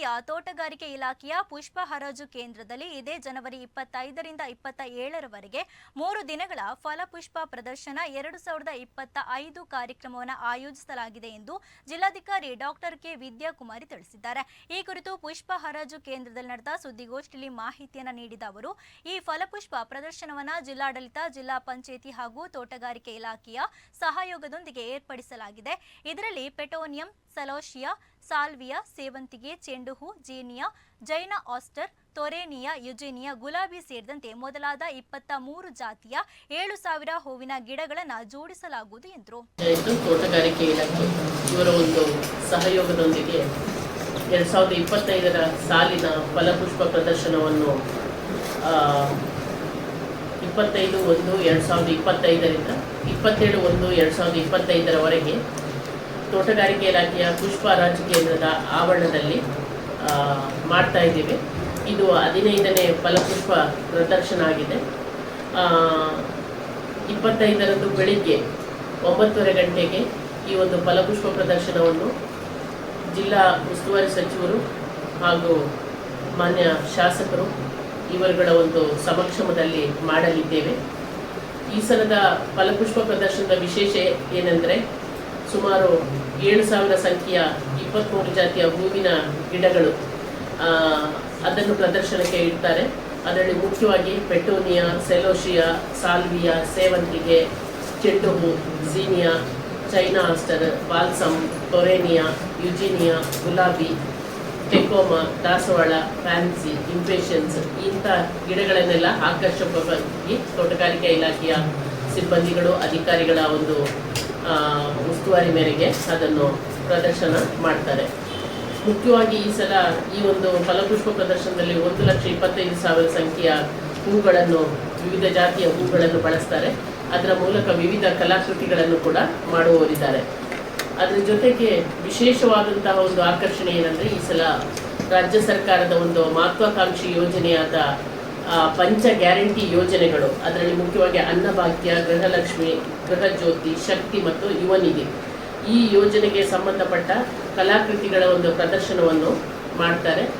ಜಿಲ್ಲೆಯ ತೋಟಗಾರಿಕೆ ಇಲಾಖೆಯ ಪುಷ್ಪ ಹರಾಜು ಕೇಂದ್ರದಲ್ಲಿ ಇದೇ ಜನವರಿ ಇಪ್ಪತ್ತೈದರಿಂದ ಇಪ್ಪತ್ತ ಏಳರವರೆಗೆ ಮೂರು ದಿನಗಳ ಫಲಪುಷ್ಪ ಪ್ರದರ್ಶನ ಎರಡು ಸಾವಿರದ ಇಪ್ಪತ್ತ ಐದು ಕಾರ್ಯಕ್ರಮವನ್ನು ಆಯೋಜಿಸಲಾಗಿದೆ ಎಂದು ಜಿಲ್ಲಾಧಿಕಾರಿ ಡಾಕ್ಟರ್ ಕೆ ವಿದ್ಯಾಕುಮಾರಿ ತಿಳಿಸಿದ್ದಾರೆ. ಈ ಕುರಿತು ಪುಷ್ಪ ಹರಾಜು ಕೇಂದ್ರದಲ್ಲಿ ನಡೆದ ಸುದ್ದಿಗೋಷ್ಠಿಯಲ್ಲಿ ಮಾಹಿತಿಯನ್ನು ನೀಡಿದ ಅವರು, ಈ ಫಲಪುಷ್ಪ ಪ್ರದರ್ಶನವನ್ನು ಜಿಲ್ಲಾಡಳಿತ, ಜಿಲ್ಲಾ ಪಂಚಾಯಿತಿ ಹಾಗೂ ತೋಟಗಾರಿಕೆ ಇಲಾಖೆಯ ಸಹಯೋಗದೊಂದಿಗೆ ಏರ್ಪಡಿಸಲಾಗಿದೆ. ಇದರಲ್ಲಿ ಪೆಟೋನಿಯಂ ಸಲೋಶಿಯಾ ಸಾಲ್ವಿಯಾ, ಸೇವಂತಿಗೆ ಚೆಂಡು ಹೂ ಜೇನಿಯಾ, ಜೈನ ಆಸ್ಟರ್, ತೊರೆನಿಯಾ, ಯುಜೇನಿಯಾ, ಗುಲಾಬಿ ಸೇರಿದಂತೆ ಮೊದಲಾದ ಇಪ್ಪತ್ತ ಮೂರು ಜಾತಿಯ ಏಳು ಸಾವಿರ ಹೂವಿನ ಗಿಡಗಳನ್ನು ಜೋಡಿಸಲಾಗುವುದು ಎಂದರು. ತೋಟಗಾರಿಕೆ ಇಲಾಖೆ ಇವರ ಒಂದು ಸಹಯೋಗದೊಂದಿಗೆ ಎರಡು ಸಾವಿರದ ಇಪ್ಪತ್ತೈದರ ಸಾಲಿನ ಫಲಪುಷ್ಪ ಪ್ರದರ್ಶನವನ್ನು ಇಪ್ಪತ್ತೈದು ಒಂದು ಎರಡ್ ಸಾವಿರದ ಇಪ್ಪತ್ತೈದರಿಂದ ಇಪ್ಪತ್ತೇಳು ಒಂದು ಎರಡ್ ಸಾವಿರದ ಇಪ್ಪತ್ತೈದರವರೆಗೆ ತೋಟಗಾರಿಕೆ ಇಲಾಖೆಯ ಪುಷ್ಪ ರಾಜ್ ಕೇಂದ್ರದ ಆವರಣದಲ್ಲಿ ಮಾಡ್ತಾ ಇದ್ದೀವಿ. ಇದು ಹದಿನೈದನೇ ಫಲಪುಷ್ಪ ಪ್ರದರ್ಶನ ಆಗಿದೆ. ಇಪ್ಪತ್ತೈದರಂದು ಬೆಳಿಗ್ಗೆ ಒಂಬತ್ತುವರೆ ಗಂಟೆಗೆ ಈ ಒಂದು ಫಲಪುಷ್ಪ ಪ್ರದರ್ಶನವನ್ನು ಜಿಲ್ಲಾ ಉಸ್ತುವಾರಿ ಸಚಿವರು ಹಾಗೂ ಮಾನ್ಯ ಶಾಸಕರು ಇವರುಗಳ ಒಂದು ಸಮಕ್ಷಮದಲ್ಲಿ ಮಾಡಲಿದ್ದೇವೆ. ಈ ಸಲದ ಫಲಪುಷ್ಪ ಪ್ರದರ್ಶನದ ವಿಶೇಷ ಏನೆಂದರೆ ಸುಮಾರು ಏಳು ಸಾವಿರ ಸಂಖ್ಯೆಯ ಇಪ್ಪತ್ಮೂರು ಜಾತಿಯ ಹೂವಿನ ಗಿಡಗಳು ಅದನ್ನು ಪ್ರದರ್ಶನಕ್ಕೆ ಇಡ್ತಾರೆ. ಅದರಲ್ಲಿ ಮುಖ್ಯವಾಗಿ ಪೆಟೋನಿಯಾ ಸೆಲೋಶಿಯಾ ಸಾಲ್ವಿಯಾ, ಸೇವಂತಿಗೆ ಚೆಂಡು ಹೂ zinnia China aster, balsam torenia eugenia, ಗುಲಾಬಿ ಟೆಕೋಮ ದಾಸವಾಳ, ಫ್ಯಾನ್ಸಿ ಇಂಪೇಷನ್ಸ್ ಇಂಥ ಗಿಡಗಳನ್ನೆಲ್ಲ ಆಕರ್ಷಕವಾಗಿ ತೋಟಗಾರಿಕೆ ಇಲಾಖೆಯ ಸಿಬ್ಬಂದಿಗಳು, ಅಧಿಕಾರಿಗಳ ಒಂದು ಉಸ್ತುವಾರಿ ಮೇರೆಗೆ ಅದನ್ನು ಪ್ರದರ್ಶನ ಮಾಡ್ತಾರೆ. ಮುಖ್ಯವಾಗಿ ಈ ಸಲ ಈ ಒಂದು ಫಲಪುಷ್ಪ ಪ್ರದರ್ಶನದಲ್ಲಿ ಒಂದು ಲಕ್ಷ ಇಪ್ಪತ್ತೈದು ಸಾವಿರ ಸಂಖ್ಯೆಯ ಹೂಗಳನ್ನು, ವಿವಿಧ ಜಾತಿಯ ಹೂಗಳನ್ನು ಬಳಸ್ತಾರೆ. ಅದರ ಮೂಲಕ ವಿವಿಧ ಕಲಾಕೃತಿಗಳನ್ನು ಕೂಡ ಮಾಡುವವರಿದ್ದಾರೆ. ಅದರ ಜೊತೆಗೆ ವಿಶೇಷವಾದಂತಹ ಒಂದು ಆಕರ್ಷಣೆ ಏನಂದರೆ ಈ ಸಲ ರಾಜ್ಯ ಸರ್ಕಾರದ ಒಂದು ಮಹತ್ವಾಕಾಂಕ್ಷಿ ಯೋಜನೆಯಾದ ಪಂಚ ಗ್ಯಾರಂಟಿ ಯೋಜನೆಗಳು. ಅದರಲ್ಲಿ ಮುಖ್ಯವಾಗಿ ಅನ್ನಭಾಗ್ಯ, ಗೃಹಲಕ್ಷ್ಮಿ, ಗೃಹಜ್ಯೋತಿ, ಶಕ್ತಿ ಮತ್ತು ಯುವ ನಿಧಿ. ಈ ಯೋಜನೆಗೆ ಸಂಬಂಧಪಟ್ಟ ಕಲಾಕೃತಿಗಳ ಒಂದು ಪ್ರದರ್ಶನವನ್ನು ಮಾಡ್ತಾರೆ.